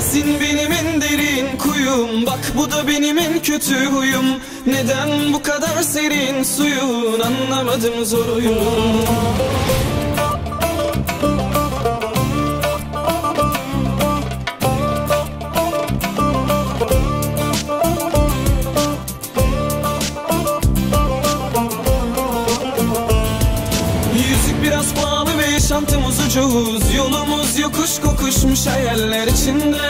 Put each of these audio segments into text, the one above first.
Sensin benim en derin kuyum. Bak bu da benim en kötü huyum. Neden bu kadar serin suyun? Anlamadım zor oyun biraz pahalı ve yaşantımız ucuz. Yolumuz yokuş kokuşmuş hayaller içinde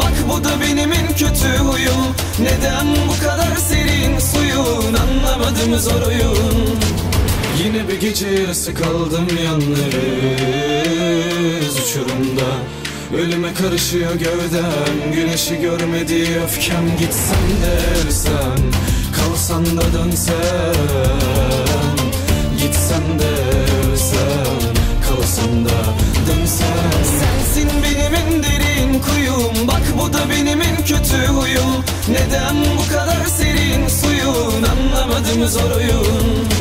bu da benim en kötü huyum Neden bu kadar serin suyun? Anlamadım zor oyun Yine bir gece yarısı kaldım yalnız uçurumda. Ölüme karışıyor gövdem. Güneşi görmedi öfkem Gitsem de ölsem. Kalsan da dönsem. Gitsem de da benim en kötü huyum Neden bu kadar serin suyun? Anlamadım zor oyun